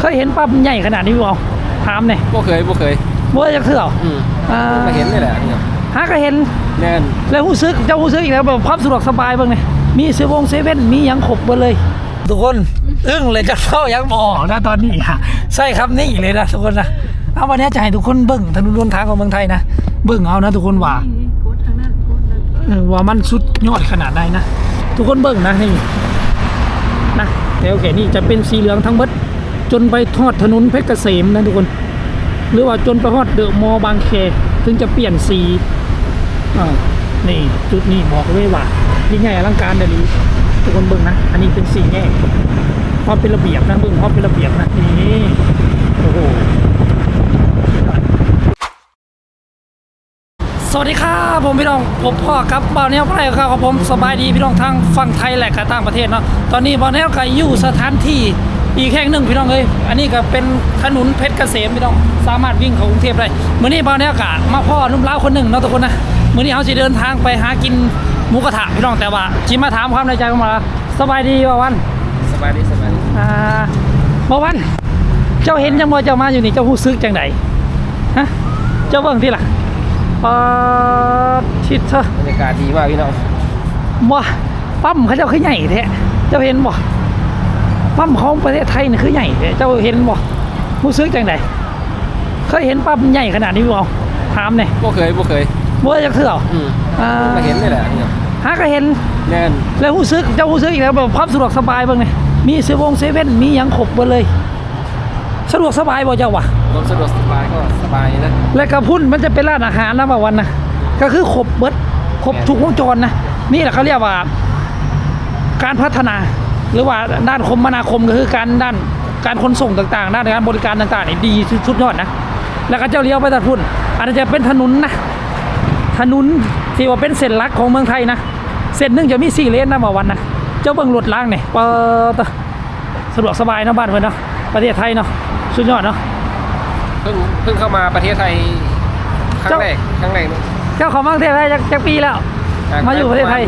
เคยเห็นปั๊มใหญ่ขนาดนี้บ่ถามหน่อยบ่เคยบ่เคยบ่จักเทื่ออืมอ่ามาเห็นนี่แหละเนี่ยหาก็เห็นแน่นแล้วรู้สึกเจ้ารู้สึกอีกแล้วแบบความสะดวกสบายเบ้างเนี่ยมีเซเวงเซเว่นมีหยังครบหมดเลยทุกคนอึ้งเลยจะเข้ายังบออกนะตอนนี้ค่ะใช่ครับนี่เลยนะทุกคนนะเอาวันนี้จะให้ทุกคนเบิ่งถนนบนทางของเมืองไทยนะเบิ่งเอานะทุกคนว่าโคตรทางนั้นโคตรนั้นเออว่ามันสุดยอดขนาดใดนะทุกคนเบิ่งนะนี่นะแถวแขนนี่จะเป็นสีเหลืองทั้งหมด จนไปทอดถนนเพชรเกษมนะทุกคน หรือว่าจนไปฮอดเดอะมอบางแคถึงจะเปลี่ยนสีอ่านี่จุดนี้บอกเลยว่ายิ่งใหญ่อลังการเดลีทุกคนเบิ่งนะ อันนี้เป็นสีแง่ความเป็นระเบียบนะเบิ่งความเป็นระเบียบนะนี่โอ้โหสวัสดีครับผมพี่น้องผมพ่อครับบ่าวแนวไพร่ครับผมสบายดีพี่น้องทางฝั่งไทยและก็ต่างประเทศเนาะตอนนี้บ่าวแนวก็อยู่สถานที่ อีกแห่งหนึ่งพี่น้องเอ้ยอันนี้ก็เป็นถนนเพชรเกษมพี่น้องสามารถวิ่งเข้ากรุงเทพได้มื้อนี้บ่าวแนวก็มาพ่อหนุ่มลาวคนหนึ่งเนาะทุกคนนะมื้อนี้เขาสิเดินทางไปหากินหมูกระทะพี่น้องแต่ว่าจิมาถามความในใจของเราสบายดีบ่าววันสบายดีสบายดีอ่าบ่าววัน เจ้าเห็นจังบ่เจ้ามาอยู่นี่เจ้ารู้สึกจังไดฮะเจ้าเบิ่งที่ล่ะปาดชิดเถอะบรรยากาศดีมากพี่น้องว่าปั๊มเขาเจ้าคือใหญ่แท้เจ้าเห็นบ่ ปั๊มของประเทศไทยนี่คือใหญ่แท้เจ้าเห็นบ่รู้สึกจังไดเคยเห็นปั๊มใหญ่ขนาดนี้บ่ถามหน่อยบ่เคยบ่เคยบ่จักเทื่ออืมอ่ามาเห็นนี่แหละเนี่ยหาก็เห็นแน่นแล้วรู้สึกเจ้ารู้สึกอีกแล้วแบบความสะดวกสบายเบ้างเนี่ยมีเซเวงเซเว่นมีหยังครบหมดเลยสะดวกสบายบ่เจ้าวะความสะดวกสบายก็สบายนะ และกระพุ่นมันจะเป็นร้านอาหารนะบ่าวันนะก็คือครบเบิดครบทุกวงจรนะ นี่แหละเขาเรียกว่า การพัฒนา หรือว่าด้านคมนาคมก็คือการด้านการขนส่งต่างๆ ด้านการบริการต่างๆนี่ดีสุดยอดนะ แล้วก็เจ้าเลี้ยวไปตัดพุ่นอันนั้นจะเป็นถนนนะถนนที่ว่าเป็นเส้นหลักของเมืองไทยนะเส้นหนึงจะมีสี่เลนนะบ่าวันนะเจ้าเบิ่งรถล้างเนี่ยเปิดสะดวกสบายเนาะบ้านเพิ่นเนาะประเทศไทยเนาะสุดยอดเนาะเพิ่งเพิ่งเข้ามาประเทศไทยครั้เจ้างแรกครั้งแรกเนอะเจ้าของประเทศไทยจักจักปีแล้ว มาอยู่ประเทศไทย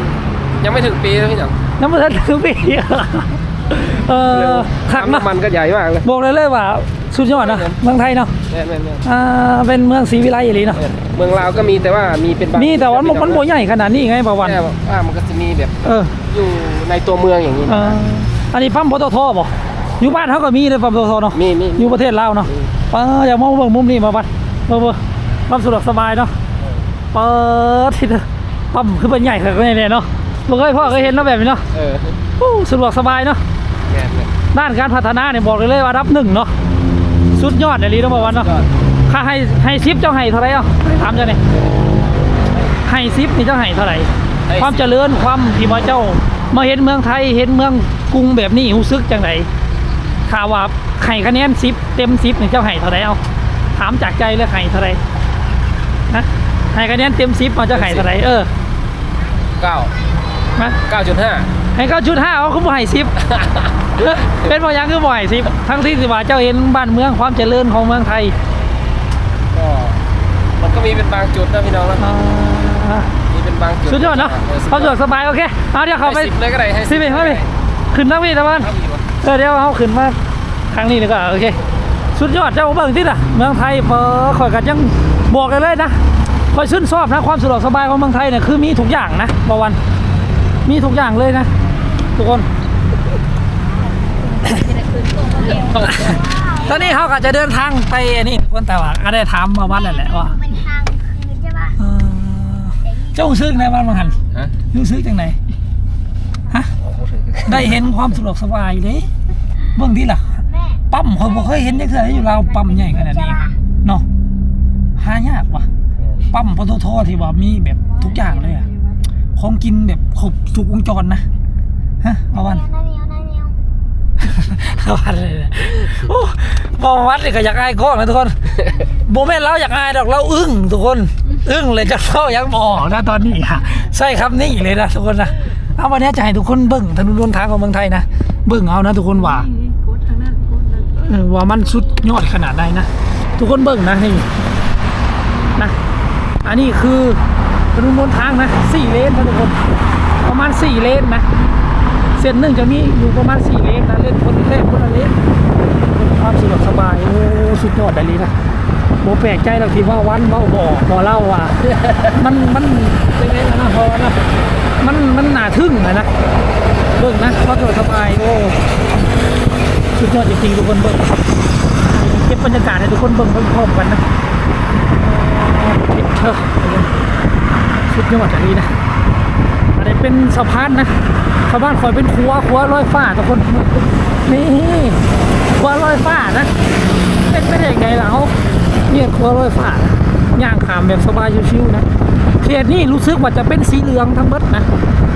ยังไม่ถึงปีแล้วพี่น้องน้ำมันถึงปีเออขักเนาะน้ำมันก็ใหญ่มากเลย บอกเลยเลยว่าสุดยอดเนาะเมืองไทยเนาะแน่นแน่นแน่นอ่าเป็นเมืองศรีวิไลอย่างนี้เนาะเมืองลาวก็มีแต่ว่ามีเป็นบางมีแต่ว่ามันมันโบใหญ่ขนาดนี้ไงประวัน แค่ว่ามันก็จะมีแบบเอออยู่ในตัวเมืองอย่างนี้เอออันนี้ปั๊มปตทบ่อยู่บ้านเขาก็มีเลยปั๊มปตทเนาะมีมีอยู่ประเทศลาวเนาะมีเอออย่ามองเบิ่งมุมนี้มาบัดเออเบิ่งปั๊มสะดวกสบายเนาะเปิดที่เด้อปั๊มคือเป็นใหญ่ขนาดนี้เนาะ บ่เคยพ่อเคยเห็นเนาะแบบนี้เนาะเออโอ้สะดวกสบายเนาะแน่นเลยด้านการพัฒนาเนี่ยบอกเลยเลยว่ารับหนึ่งเนาะสุดยอดเลยลีต้องบอกว่าเนาะยอดค่าให้ให้ซิปเจ้าให้เท่าไหร่อะถามเจ้าเนี่ยให้ซิปนี่เจ้าให้เท่าไหร่ให้ความเจริญความที่ว่าเจ้า มาเห็นเมืองไทยเห็นเมืองกรุงแบบนี้รู้สึกจังไหนข่าวว่าให้คะแนนซิปเต็มซิปนี่เจ้าให้เท่าไหร่เอาถามจากใจเลยให้เท่าไหร่นะให้คะแนนเต็มซิปมาเจ้าให้เท่าไหร่เออ เก้า มาเก้าจุดห้าให้เก้าจุดห้าเอาเขาบ่ให้ซิปเป็นพอยังคือบ่ให้ซิปทั้งที่สิว่าเจ้าเห็นบ้านเมืองความเจริญของเมืองไทยก็มันก็มีเป็นบางจุดนะพี่น้องนะอ่ามีเป็นบางจุดสุดยอดเนาะความสะดวกสบายโอเคเอาเดี๋ยวเขาไปให้สิบเลยก็ได้ให้สิบเองครับพี่ขึ้นนักพี่ตะวันครับพี่วะเออเดี๋ยวเขาขึ้นมาครั้งนี้ดีกว่าโอเคสุดยอดเจ้าเบิ่งที่น่ะเมืองไทยเปิดข่อยกันยังบอกเลยเลยนะคอยชื่นชอบนะความสะดวกสบายของเมืองไทยเนี่ยคือมีทุกอย่างนะบวัน มีทุกอย่างเลยนะ ทุกคน ตอนนี้เขาก็จะเดินทางไปอันนี้คนแต่ว่าก็ได้ถามมาวันนั่นแหละว่าเป็นทางคืนใช่ปะเอ่อเจ้าซื้อในบ้านบางหันฮะรู้ซื้อจังไหนฮะโอ้โหถึงได้เห็นความสะดวกสบายเลยเบื้องที่ล่ะ แม่ปั๊มเขาบอกเคยเห็นยังเคยอยู่ลาวปั๊มใหญ่ขนาดนี้เนาะหายากว่ะปั๊มปตทที่ว่ามีแบบทุกอย่างเลยอะ ของกินแบบครบทุกวงจรนะฮะเอาวันนาเนียวนาเนียวเอาวันเลยนะโอ้บอวัดเลยก็อยากอายกล้องนะทุกคนโบแม่นเราอยากอายดอกเราอึ้งทุกคน อึ้งเลยจะเข้ายังบออกนะตอนนี้ค่ะใช่ครับนี่เลยนะทุกคนนะเอาวันนี้จะให้ทุกคนเบิ่งถนนบนทางของเมืองไทยนะเบิ่งเอานะทุกคนว่าโคตรทางนั้นโคตรนั้นเออว่ามันสุดยอดขนาดใดนะทุกคนเบิ่งนะนี่นะอันนี้คือ ถนนบนทางนะสี่เลนนะทุกคน ประมาณสี่เลนนะเส้นหนึ่งจะมีอยู่ประมาณสี่เลนนะเลนคนละเลนคนละเลนความสูงสุดยอดได้เลยนะโบแปลกใจเราทีว่าวันเว้าบออกบอเล่าว่ามันมันเป็นไงนะพอนะมันมันหนาทึ่งอะนะเบิ่งนะพอตัวกสบายโอ้สุดยอดจริงๆทุกคนเบิ่งเก็บบรรยากาศให้ทุกคนเบิ่งพร้อมๆกันนะเออ สุดยอดอันนี้นะอันนี้เป็นสะพานนะสะพานคอยเป็นครัวครัวลอยฟ้าทุกคนนี่ครัวลอยฟ้านะเป็นไปได้ไงล่ะเขาเนี่ยครัวลอยฟ้านะย่างขามแบบสบายชิวๆนะเขตนี้รู้สึกว่าจะเป็นสีเหลืองทั้งหมดนะ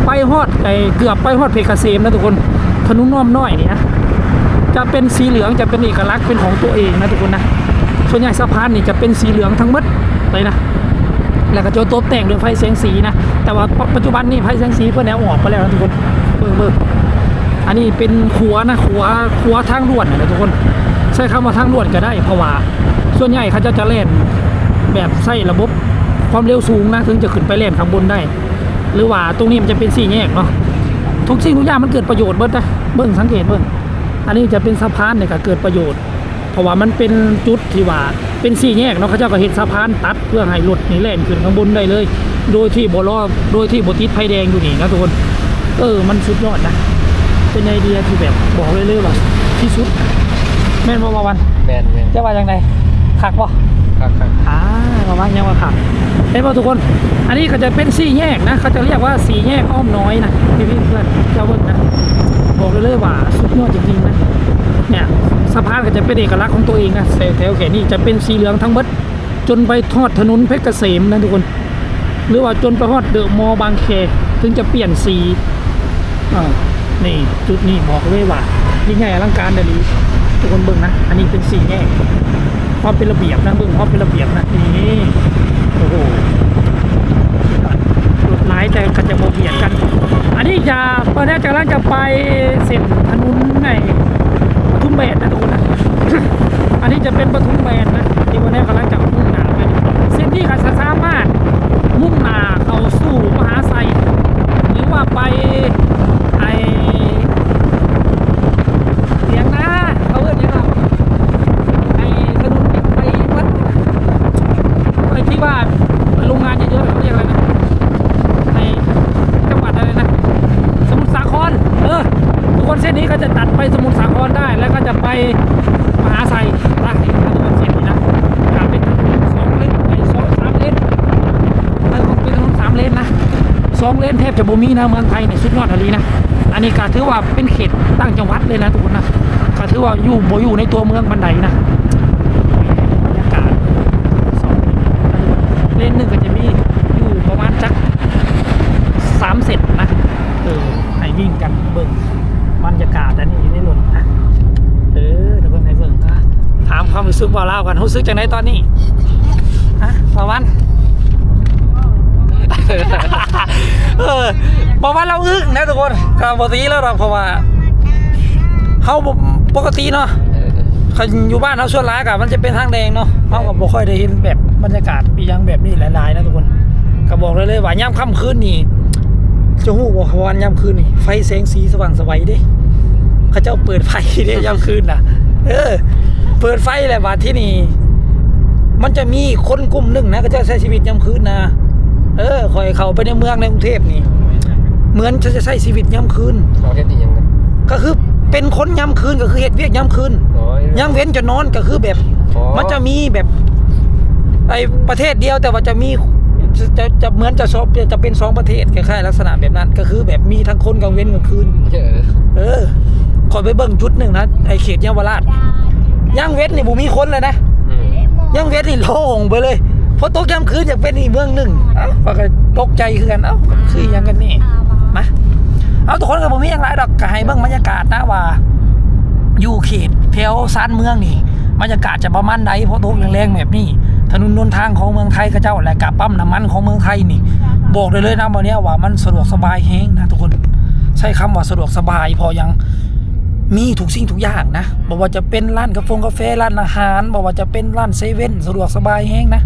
ไปฮอดไอเกือบไปฮอดเพชรเกษมนะทุกคนถนนน้อมน้อยนี่นะจะเป็นสีเหลืองจะเป็นเอกลักษณ์เป็นของตัวเองนะทุกคนนะส่วนใหญ่สะพานนี่จะเป็นสีเหลืองทั้งหมดเลยนะ แล้วก็โจตกแต่งด้วยไฟแสงสีนะ แต่ว่าปัจจุบันนี่ไฟแสงสีเพื่อนแนวออกไปแล้วนะทุกคนเบิ่งเบิ่งอันนี้เป็นขัวนะขัวขัวทางด่วนนะทุกคน ใช้คำว่าทางด่วนก็ได้เพราะว่าส่วนใหญ่เขาจะจะเล่นแบบใช้ระบบความเร็วสูงนะถึงจะขึ้นไปเล่นข้างบนได้ หรือว่าตรงนี้มันจะเป็นสี่แยกเนาะทุกสิ่งทุกอย่างมันเกิดประโยชน์เบิดนะเบิ่งสังเกตเบิ่งอันนี้จะเป็นสะพานเนี่ยก็เกิดประโยชน์ เพราะว่ามันเป็นจุดที่ว่าเป็นสี่แยกเนาะเขาเจ้าก็เห็นสะพานตัดเพื่อให้รถนี่แล่นขึ้นข้างบนได้เลย โดยที่บ่รอโดยที่บ่ติดไฟแดงอยู่นี่นะทุกคน เออ มันสุดยอดนะ เป็นไอเดียที่แบบบอกเลยเลยว่าที่สุด แม่นบ่มาวันแมนแมนจะว่าจังไดคักบ่ครับครับอ่าประมาณยังว่าคักเห็นบ่ทุกคน อันนี้เขาจะเป็นสี่แยกนะเขาจะเรียกว่าสี่แยกอ้อมน้อยนะพี่พี่ๆเพื่อนเจ้าเบิ่งนะบอกเลยเลยว่าสุดยอดจริงๆนะเนี่ย สะพานก็จะเป็นเอกลักษณ์ของตัวเองนะแถวแถวแขนนี่จะเป็นสีเหลืองทั้งหมดจนไปทอดถนนเพชรเกษมนะทุกคน หรือว่าจนไปฮอดเดอะมอลล์บางแคถึงจะเปลี่ยนสีอ่านี่จุดนี้บอกเลยว่ายิ่งใหญ่อลังการเดลีทุกคนเบิ่งนะ อันนี้เป็นสีแยกความเป็นระเบียบนะเบิ่งความเป็นระเบียบนะนี่โอ้โหรถหลายแต่ก็จะโมเบียดกัน อันนี้จะตอนนี้จะกำลังจะไปเส้นถนนใน ทุมแมนนะทุกคนนะ อันนี้จะเป็นปทุมแบนนะที่วันนี้กำลังจะมุ่งหน้าไปเส้นที่ก็จะสามารถมุ่งหน้าเข้าสู่มหาไซหรือว่าไปไอเสียงนะเขาเอิ้นยังไงไอถนนไปวัดไปที่ว่าโรงงานเยอะๆเขาเรียกอะไรนะในจังหวัดอะไรนะ สมุทรสาคร เออ ทุกคนเส้นนี้ก็จะตัดไปสมุทรสาครได้ แล้วก็จะไปมหาไซได้นะทุกคนเส้นนี้นะกลายเป็นถนนสองเลนไอ้สองสามเลนเออคงเป็นถนนสามเลนนะ สองเลนแทบจะบ่มีนะเมืองไทยเนี่ยสุดยอดอะไรนะอันนี้ก็ถือว่าเป็นเขตตั้งจังหวัดเลยนะทุกคนนะก็ถือว่าอยู่บ่อยู่ในตัวเมืองบันไดนะบรรยากาศสองเลนหนึ่งก็จะมีอยู่ประมาณจักสามเสร็จนะเออให้วิ่งกันเบิ่งบรรยากาศอันนี้ได้หลนนะเออเดี๋ยวเบิ่งให้เบิ่งนะถามความรู้สึกว่าเล่ากันรู้สึกจังไดตอนนี้ฮะประวัน เออประวันเราอึ้งนะทุกคนก็ปกติแล้วเราเพราะว่าเขาบ่ปกติเนาะเออเออเขาอยู่บ้านเขาส่วนร้ายกับมันจะเป็นทางแดงเนาะเขาก็บ่ค่อยได้เห็นแบบบรรยากาศปียังแบบนี้หลายๆนะทุกคนก็บอกเลยเลยว่าย่ำค่ำคืนนี่จะหูบอกว่าวันย่ำคืนนี่ไฟแสงสีสว่างสวัยเด้เขาเจ้าเปิดไฟเด้ย่ำคืนน่ะ เออ เปิดไฟแหละบาดที่นี่มันจะมีคนกลุ่มหนึ่งนะก็จะใช้ชีวิตย่ำคืนนะเออคอย เข้าไปในเมืองในกรุงเทพนี่ เหมือนจะใช้ชีวิตย่ำคืนเขาเฮ็ดอีหยังกันก็คือเป็นคนย่ำคืนก็คือเฮ็ดเวียกย่ำคืนโอ้ยยังเว้นจะนอนก็คือแบบ อ๋อ มันจะมีแบบไอประเทศเดียวแต่ว่าจะมีจะจะจะเหมือนจะชอบจะจะเป็นสองประเทศคล้ายๆลักษณะแบบนั้น ก็คือแบบมีทั้งคนกลางเว้นกลางคืน เออเออคอยไปเบิ่งจุดหนึ่งนะไอเขตเยาวราชย่างเว้นนี่บ่มีคนเลยนะอืมย่างเว้นนี่โล่งไปเลย พอตกยามคืนอยากเป็นอีกเมืองหนึ่งเอ้าก็ตกใจคือกันเอ้าคืออหยังกันนี่มาเอาทุกคนก็บ่มีอย่างไรดอกก็ให้เบิ่งบรรยากาศนะว่า อยู่เขตแถวซานเมืองนี่บรรยากาศจะประมาณใดเพราะตกแรงๆแบบนี้ถนนนนทางของเมืองไทยก็เจ้าและกับปั๊มน้ำมันของเมืองไทยนี่ บอกเลยเลยนะวันเนี้ยว่ามันสะดวกสบายแฮงนะทุกคนใช้คำว่าสะดวกสบายพอยังมีทุกสิ่งทุกอย่างนะบอกว่าจะเป็นร้านกาแฟกาแฟร้านอาหารบอกว่าจะเป็นร้านเซเว่นสะดวกสบายแฮงนะ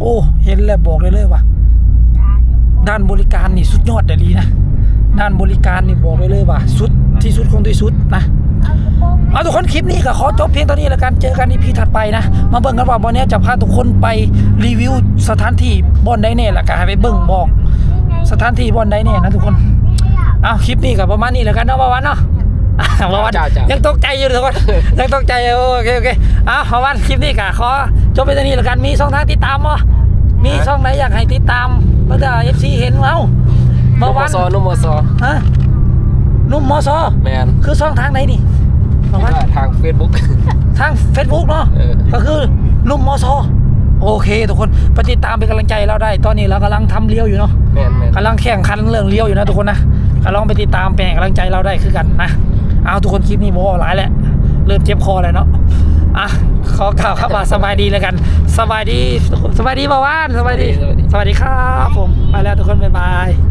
โอ้ เห็นแล้วบอกเลยเลยว่าด้านบริการนี่สุดยอดเลยดีนะ ด้านบริการนี่บอกเลยเลยว่า สุดที่สุดของที่สุดนะเอากระโปรงไหมเอาทุกคนคลิปนี้ก็ขอจบเพียงเท่านี้แล้วกันเจอกันในพีถัดไปนะ มาเบิ่งกันว่าวันนี้จะพาทุกคนไปรีวิวสถานที่บอนไดเน่แล้วก็ให้ไปเบิ่งบอก สถานที่บอนไดเน่นะทุกคนเอาคลิปนี้ก็ประมาณนี้แล้วกันเนาะว่าวันเนาะ ว่าวันจ้าจ้ายัยังตกใจอยู่ทุกคนยังตกใจอยู่โอเคโอเคเอาพอวันคลิปนี้ก็ขอจบไปเท่านี้แล้วกันมีช่องทางติดตามบ่มีช่องไหนอยากให้ติดตามเพื่อเอฟซีเห็นเอ้านุ่เมื่อมวันซอนุ่มซอฮะนุ่มมอซอแมนคือช่องทางไหนนี่เมื่อวันทาง Facebook ทาง Facebook เนาะเออก็คือนุ่มมอซอโอเคทุกคนไปติดตามเป็นกำลังใจเราได้ ตอนนี้เรากำลังทำเลี้ยวอยู่เนาะแมนแมนกำลังแข่งขันเรื่องเลี้ยวอยู่นะทุกคนนะก็ลองไปติดตามเป็นกำลังใจเราได้คือกันนะ เอาทุกคนคลิปนี้โม้หลายแหละ เริ่มเจ็บคอเลยเนาะอะขอกล่าวครับว่าสบายดีแล้วกัน สบายดีสบายดีบ่าวว่านสบายดีสวัสดีครับผมไปแล้วทุกคนบ๊ายบาย